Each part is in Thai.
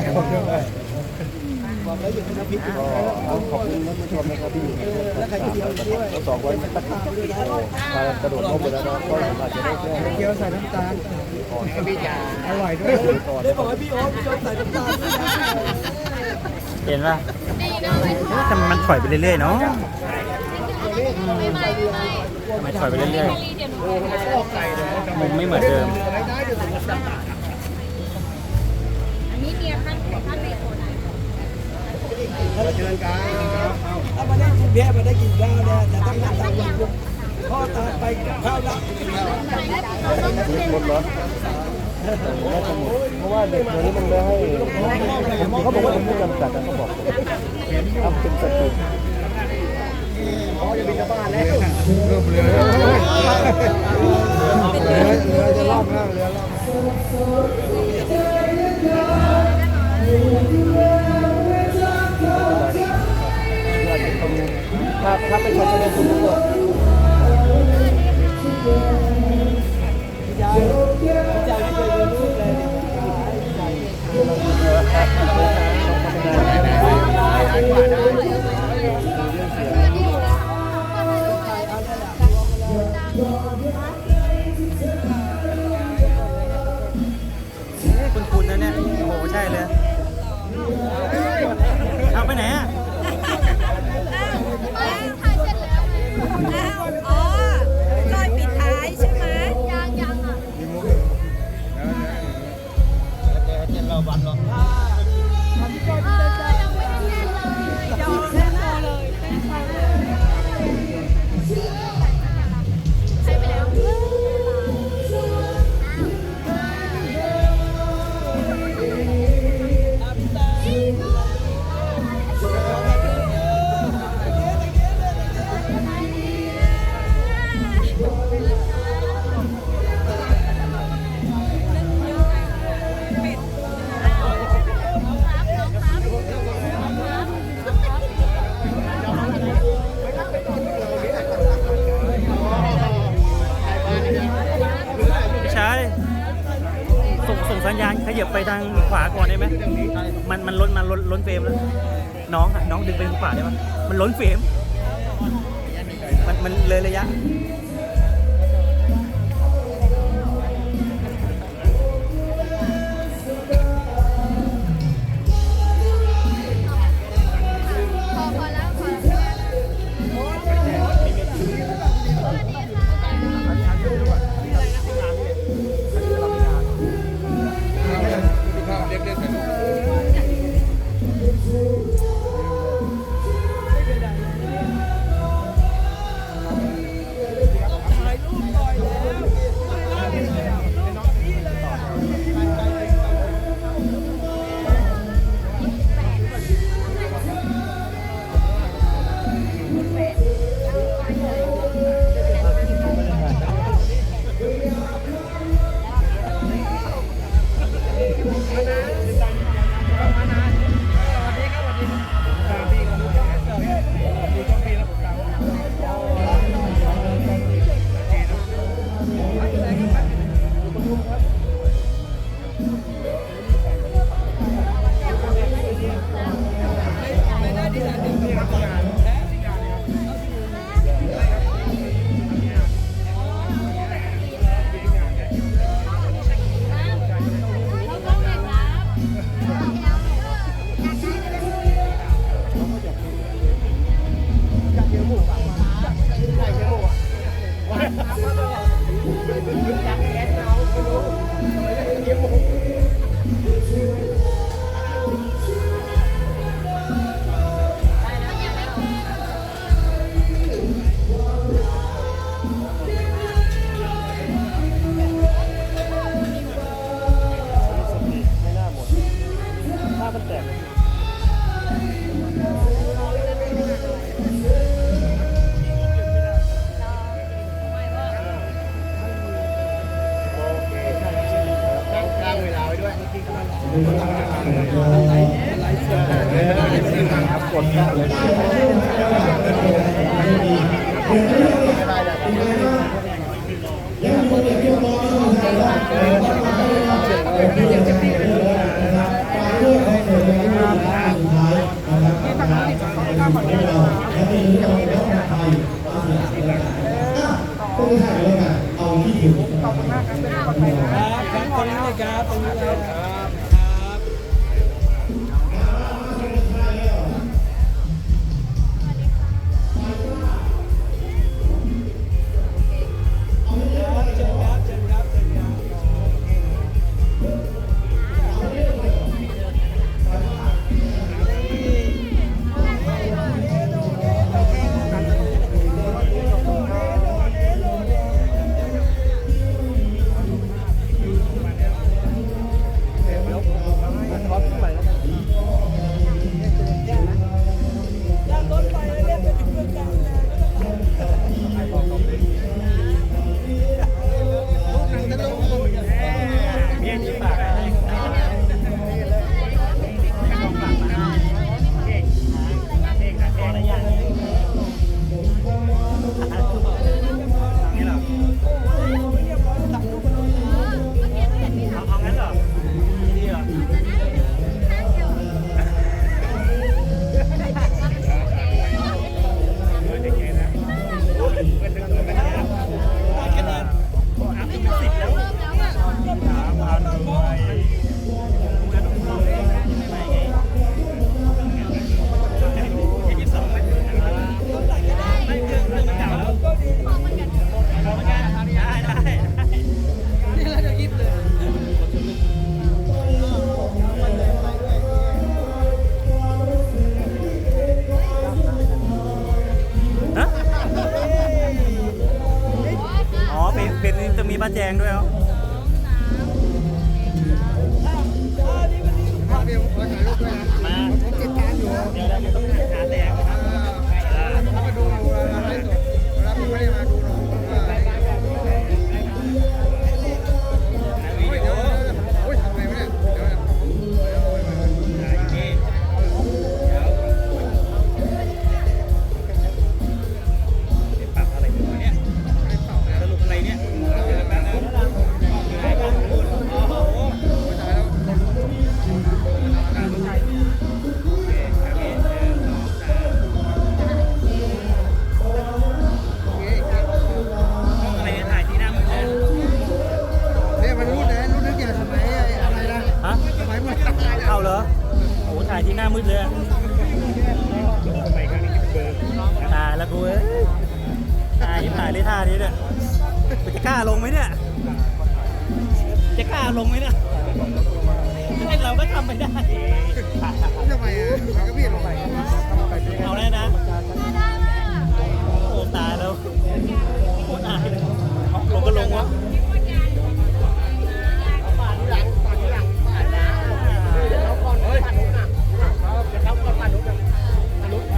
บคุณมากบอกแล้วอยู่ในน้ำพริกขอบคุณท่านผู้ชมนะครับที่อยู่ในแล้วใครจะเดียวด้วยสองร้อยตะกร้ามากระโดดลงไปแล้วนะก็อาจจะได้แค่เกี๊ยวใส่น้ำตาลพี่จ๋าอร่อยด้วยได้บอกให้พี่โอ๊ตพี่โอ๊ตใส่น้ำตาลด้วยนะเห็นป่ะทำไมมันถอยไปเรื่อยๆเนาะทำไมถอยไปเรื่อยๆมุมไม่เหมือนเดิม เชิญกันถ้ามาได้กรุงเทพมาได้กินข้าวเนี่ยแต่ต้องนั่งตามวันพ่อตาไปข้าวละหมดเหรอน่าจะหมดเพราะว่าเด็กเดี๋ยวนี้มันไม่ให้เขาบอกว่ามันไม่จำกัดนะเขาบอกทำเป็นสติอ๋อจะบินกลับบ้านแล้วเรือเรือเรือจะล่องแล้วเรือล่อง ครับเป็นคนจะเรียนคุณรู้ว่าพี่ยายพี่ยายไม่เสัญญาณขยับไปทางขวาก่อนได้ไหมมันมันล้นมันล้นล้นเฟรมแล้ว น้องอะน้องดึงไปทางขวาได้ไหมมันล้นเฟรมมันมันเลยระยะ 对呀。 ไม่ไไอเราก็ทำไม่ได้ ทำไมอะมันก็พี่ลงไปเอาแล้วนะโอ้ตายแล้วโคตรอายเลยผมก็ลงวะเฮ้ยจะเข้าก่อนปั่นนุ่มนะมนุษย์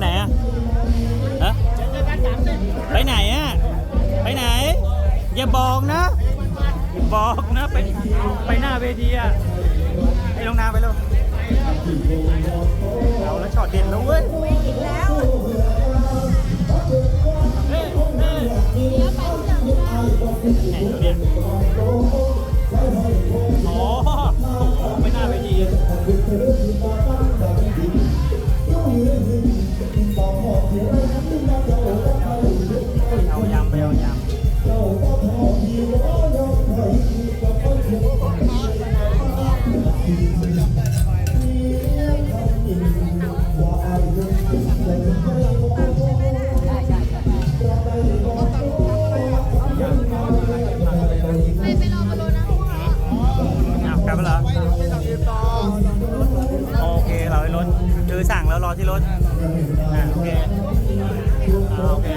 ไหนอะฮะไปไหนอะ ไปไหน อย่าบอกนะ บอกนะ ไปไปหน้าเวทีอะไอ้ลงน้ำไปล้วเอาแล้วช็อตเด็ดแล้วเว้ยเฮ้ยเฮ้ยไหนแล้วเนี่ รอที่รถอ่าโอเคอ่าโอเค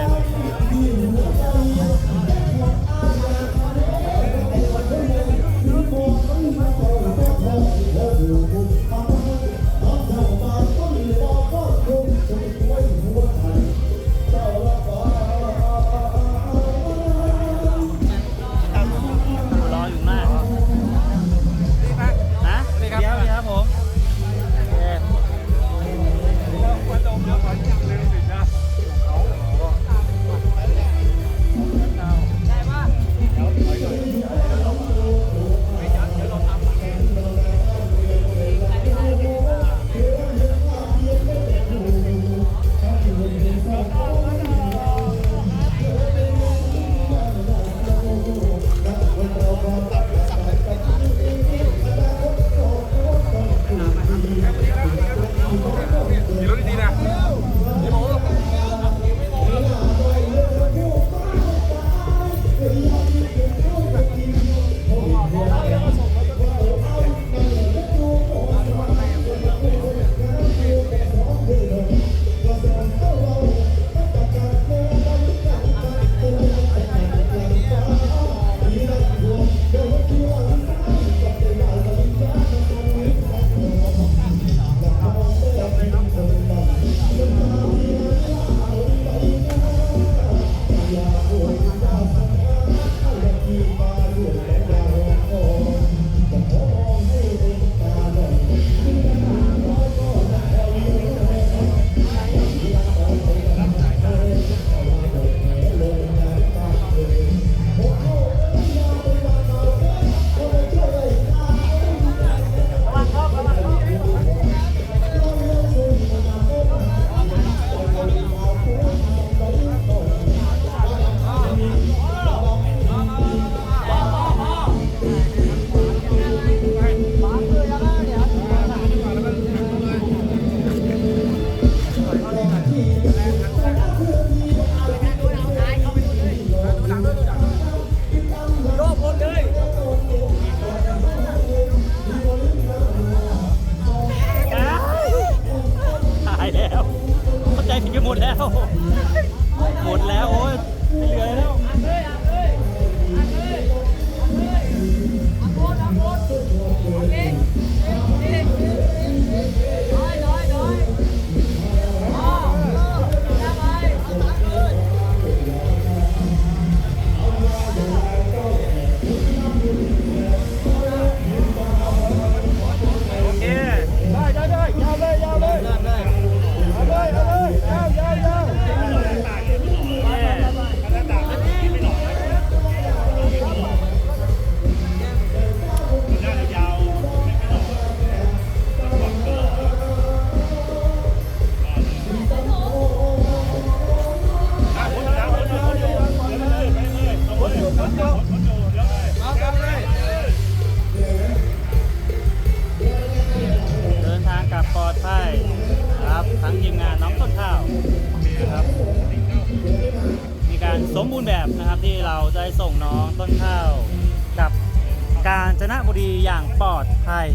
บุรีอย่างปลอดภัย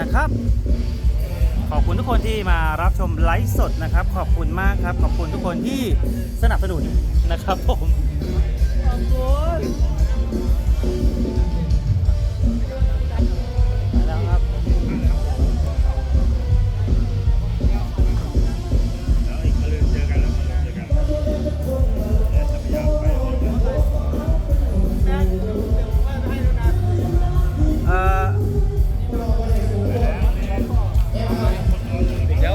นะครับ ขอบคุณทุกคนที่มารับชมไลฟ์สดนะครับ ขอบคุณมากครับ ขอบคุณทุกคนที่สนับสนุนนะครับผมคุณ